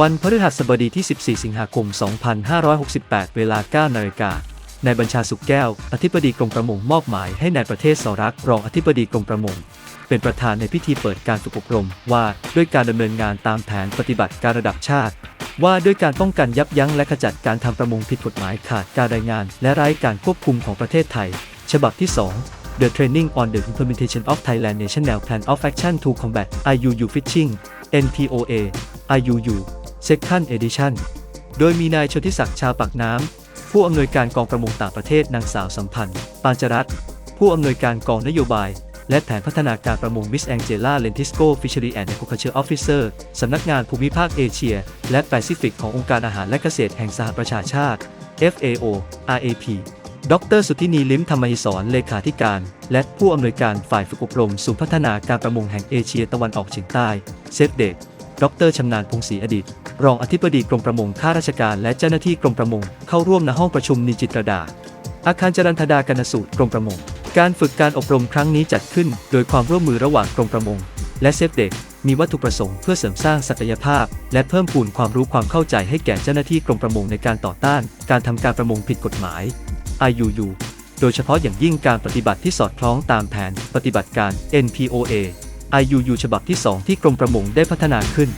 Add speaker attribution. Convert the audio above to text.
Speaker 1: วันพฤหัสบดีที่ 14 สิงหาคม 2568 เวลา 9 นาฬิกานายบัญชาสุขแก้ว อธิบดีกรมประมงมอบหมายให้นายประเทศสรักรองอธิบดีกรมประมง เป็นประธานในพิธีเปิดการฝึกอบรมว่าด้วยการดำเนินงานตามแผนปฏิบัติการระดับชาติ ว่าด้วยการป้องกันยับยั้งและขจัดการทำประมงผิดกฎหมายขาดการรายงาน และไร้การควบคุมของประเทศไทย ฉบับที่ 2 The Training on the Implementation of Thailand National Plan of Action to Combat IUU Fishing NPOA IUU Second Edition โดยมีนายชนทิศักดิ์ชาปากน้ำ ผู้อำนวยการกองประมงต่างประเทศนางสาวสัมพันธ์ ปานจรัตผู้อำนวยการกองนโยบาย และแผนพัฒนาการประมงมิสแองเจล่าเลนทิสโกฟิชเชอรีแอนด์ a อ u คเชอร์ออฟฟิเซอร์สำนักงานภูมิภาคเอเชีย และแปซิฟิกขององค์การอาหารและเกษตรแห่งสหประชาชาติ FAO RAP ดร สุทธินีลิมธรรมยิสรเลขาธิการ และผู้อำนวยการฝ่ายฝึกอบรมศูนย์พัฒนาการประมงแห่งเอเชียตะวันออกเฉียงใต้เซฟเดกดรชำนาญพงศรีอดีต รองอธิบดีกรมประมงข้าราชการและเจ้าหน้าที่กรมประมงเข้าร่วมณห้องประชุมนิจิตรดา อาคารจรันทดากนสูตรกรมประมง การฝึกการอบรมครั้งนี้จัดขึ้น โดยความร่วมมือระหว่างกรมประมง และเซฟเด็กมีวัตถุประสงค์เพื่อเสริมสร้างศักยภาพ และเพิ่มพูนความรู้ความเข้าใจให้แก่เจ้าหน้าที่กรมประมงในการต่อต้าน การทำการประมงผิดกฎหมาย IUU โดยเฉพาะอย่างยิ่งการปฏิบัติที่สอดคล้องตามแผนปฏิบัติการ NPOA IUU ฉบับที่ 2 ที่กรมประมงได้พัฒนาขึ้น